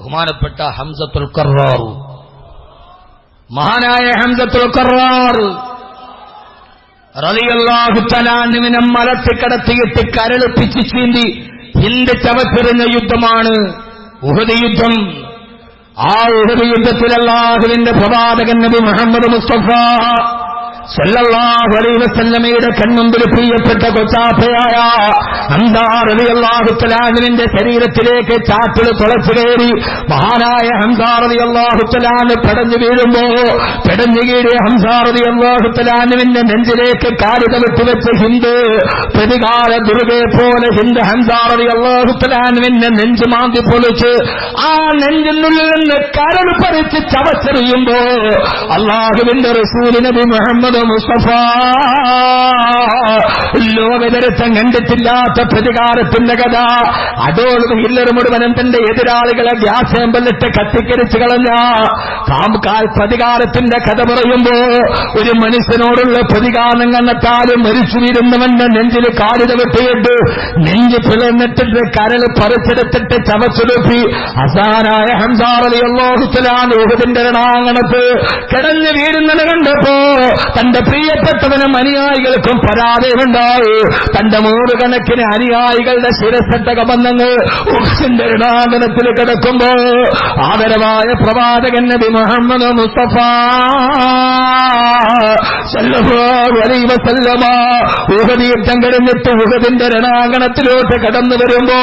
ബഹുമാനപ്പെട്ട ഹംസത്തുൽ കറാർ മഹാനായ ഹംസത്തുൽ കറാർ റലിയല്ലാഹുത്തലാനുവിനെ മലത്തി കടത്തിയിട്ട് കരളിപ്പിച്ച് ചീന്തി ഹിന്ദ് ചവച്ചെറിഞ്ഞ യുദ്ധമാണ് ഉഹദ് യുദ്ധം. ആ ഉഹദ് യുദ്ധത്തിൽ അല്ലാഹുവിന്റെ പ്രവാചകൻ നബി മുഹമ്മദ് മുസ്തഫ സല്ലല്ലാഹു അലൈഹി വസല്ലമയുടെ കൺമുമ്പിൽ പ്രിയപ്പെട്ട കൊച്ചാപ്പയായ ഹംസാറിയാഹുത്തലാനുവിന്റെ ശരീരത്തിലേക്ക് ചാറ്റിൽ തുളച്ചു കയറി. മഹാനായ ഹംസാറതി അള്ളാഹുത്തലാന് പെടഞ്ഞു വീഴുമ്പോ പെടഞ്ഞു കീഴിയ ഹംസാറതി അള്ളാഹുത്തലാനുവിന്റെ നെഞ്ചിലേക്ക് കാലിത വിട്ടുവെച്ച ഹിന്ദു പ്രതികാര ദുർഗയെ പോലെ ഹിന്ദു ഹംസാറതി അള്ളാഹുത്തലാനുവിന്റെ നെഞ്ചു മാന്തി പൊളിച്ച് ആ നെഞ്ചിനുള്ളിൽ നിന്ന് കരൾ പറിച്ച് ചവച്ചെറിയുമ്പോ അള്ളാഹുവിന്റെ റസൂൽ നബി മുഹമ്മദ് മുസ്തഫ ലോകചരിത്രം കണ്ടിട്ടില്ലാത്ത പ്രതികാരത്തിന്റെ കഥ അതോട് ഹില്ലർ മുഴുവനും തന്റെ എതിരാളികളെ വ്യാസേമ്പലിട്ട് കത്തിക്കരിച്ചു കളഞ്ഞ. കാംകാൽ പ്രതികാരത്തിന്റെ കഥ പറയുമ്പോ ഒരു മനുഷ്യനോടുള്ള പ്രതികാരം കണ്ടെത്താലും മരിച്ചു വീരുന്നവന്റെ നെഞ്ചിൽ കാലിത വെട്ടിയിട്ട് നെഞ്ച് പിളർന്നിട്ടിട്ട് കരൾ പറിച്ചെടുത്തിട്ട് ചവച്ചെടുപ്പി അസാനായ ഹംസാറലി അള്ളാഹുത്തലാൻ ഊഹത്തിന്റെ രണാങ്കണത്ത് കിടഞ്ഞു വീഴുന്നത് കണ്ടപ്പോ തന്റെ പ്രിയപ്പെട്ടവനും അനുയായികൾക്കും പരാജയമുണ്ടായി. തന്റെ നൂറുകണക്കിന് അനുയായികളുടെ ശിരസട്ട കബന്ധങ്ങൾ ഊഹത്തിന്റെ ഇടാകനത്തിൽ കിടക്കുമ്പോ ആദരവായ പ്രവാചകൻ നബി മുഹമ്മദ് മുസ്തഫ യുദ്ധം കഴിഞ്ഞിട്ട് ഉഹദിന്റെ രണാങ്കണത്തിലോട്ട് കടന്നു വരുമ്പോ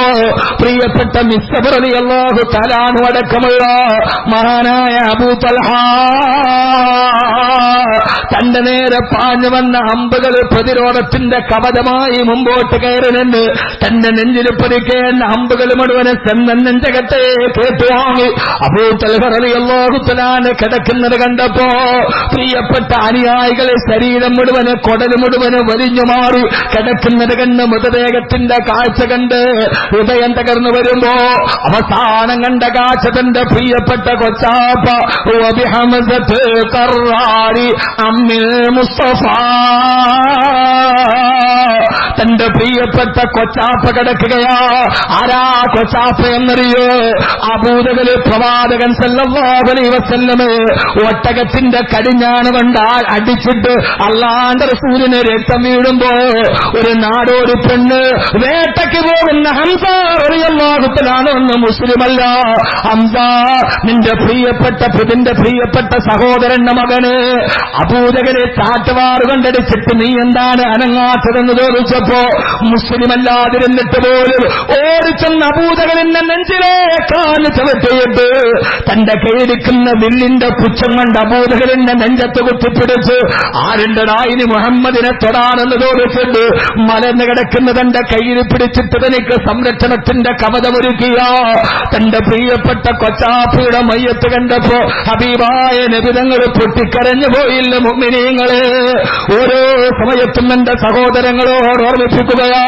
പ്രിയപ്പെട്ട മിസ്സബറലി അള്ളാഹു തലാനു അടക്കമുള്ള മഹാനായ അബൂ തൽഹ തന്റെ നേരെ പാഞ്ഞു വന്ന അമ്പുകൾ പ്രതിരോധത്തിന്റെ കവചമായി മുമ്പോട്ട് കയറി നിന്ന് തന്റെ നെഞ്ചിൽ പൊരുക്കേണ്ട അമ്പുകൾ മുഴുവനെ നെഞ്ചകത്തെ കേട്ടുവാങ്ങി അബൂ തൽഹറലി അള്ളാഹു തലാന് കിടക്കുന്നത് കണ്ടപ്പോ പ്രിയപ്പെട്ട അനുയായികളെ ശരീരം മുഴുവൻ കൊടൽ മുഴുവൻ വലിഞ്ഞു മാറി കിടക്കുന്നത് കണ്ട് മൃതദേഹത്തിന്റെ കാഴ്ച കണ്ട് ഹൃദയം തകർന്നു വരുമ്പോ അവസാനം കണ്ട കാഴ്ച തന്റെ പ്രിയപ്പെട്ട കൊച്ചാപ്പ അമ്മിൽ മുസ്തഫ. തന്റെ പ്രിയപ്പെട്ട കൊച്ചാപ്പ കിടക്കുകയാ. ആരാ കൊച്ചാപ്പ എന്നറിയോ? അബൂതകൽ പ്രവാചകൻ സല്ലല്ലാഹു അലൈഹി വസല്ലമ് ഒട്ടകത്തിന്റെ കടിഞ്ഞാണ് കൊണ്ട് അടിച്ചിട്ട് അള്ളാന്റെ റസൂലിന് രക്തം വീഴുമ്പോ ഒരു നാടോടി പെണ്ണ് വേട്ടയ്ക്ക് പോകുന്ന ഹംസ അറിയല്ലാഹുത്തലാണ് ഒന്ന് മുസ്ലിമല്ല. ഹംസ നിന്റെ പ്രിയപ്പെട്ട നിന്റെ പ്രിയപ്പെട്ട സഹോദരന്റെ മകന് അപൂതകരെ ചാട്ടുവാറ് കൊണ്ടടിച്ചിട്ട് നീ എന്താണ് അനങ്ങാത്തതെന്ന് ചോദിച്ചപ്പോ മുസ്ലിമല്ലാതിരുന്നിട്ട് പോലും ഓടിച്ചെന്ന് അബൂതകലിന്റെ നെഞ്ചിലേക്കാൻ ചവിട്ടിയിട്ട് തന്റെ കയ്യിലിരിക്കുന്ന വില്ലിന്റെ പുച്ഛം കണ്ട അബൂതകലിന്റെ നെഞ്ചത്ത് കുത്തിപ്പിടിച്ച് ആരുടെ നായിന് മുഹമ്മദിനെ തൊടാനെന്ന് ചോദിച്ചിട്ട് മലന്ന് കിടക്കുന്ന തന്റെ കയ്യിൽ പിടിച്ചിട്ട് തനിക്ക് സംരക്ഷണത്തിന്റെ കവചമൊരുക്കിയ തന്റെ പ്രിയപ്പെട്ട കൊച്ചാപ്പിയുടെ മയ്യത്ത് കണ്ടപ്പോ ഹബീബായ നബിതങ്ങൾ പൊട്ടിക്കരഞ്ഞു പോയില്ല മുമ്മിനീങ്ങൾ ഓരോ സമയത്തും എന്റെ സഹോദരങ്ങളോട് ഓർമ്മിപ്പിക്കുകയാ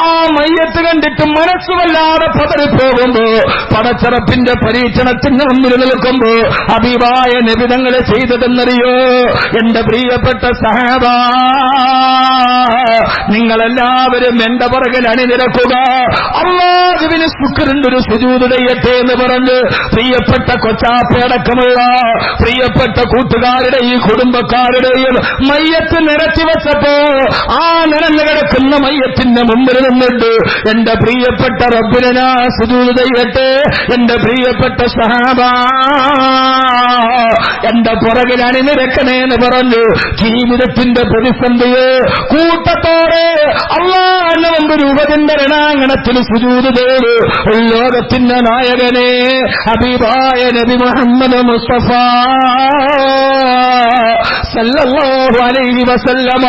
ആ മയ്യത്ത് കണ്ടിട്ട് മനസ്സുവല്ലാതെ പതറിപ്പോകുമ്പോ പടച്ചറപ്പിന്റെ പരീക്ഷണത്തിന് മുന്നിൽ നിൽക്കുമ്പോ ഹബീബായ നബിതങ്ങളെ ചെയ്തതെന്നറിയോ? എന്റെ പ്രിയപ്പെട്ട സഹബ നിങ്ങളെല്ലാവരും എന്റെ പുറകിൽ അണിനിരക്കുക. അള്ളാഹുവിന് ശുക്രന്റെ ഒരു സുജൂത് എന്ന് പറഞ്ഞ് പ്രിയപ്പെട്ട കൊച്ചാപ്പയടക്കമുള്ള പ്രിയപ്പെട്ട കൂട്ടുകാരുടെയും കുടുംബക്കാരുടെയും മയ്യത്ത് നിരത്തി വെച്ചപ്പോ ആ നിരന്ന് കിടക്കുന്ന മയ്യത്തിന്റെ മുമ്പിൽ നിന്നിട്ട് എന്റെ പ്രിയപ്പെട്ട റബ്ബിനെ ഞാൻ എന്റെ പ്രിയപ്പെട്ട സഹാബാ എന്റെ പുറകിൽ അണിനിരക്കണേ എന്ന് പറഞ്ഞു ജീവിതത്തിന്റെ പ്രതിസന്ധിയെ കൂട്ടത്തോടെ അള്ളാഹ് മുമ്പ് രൂപത്തിന്റെ രണാങ്കണത്തിൽ സുജൂത് ചെയ്ത് ലോകത്തിന്റെ നായകനെ ഹബീബായ നബി മുഹമ്മദ് മുസ്തഫ സല്ലല്ലാഹു അലൈഹി വസല്ലമ.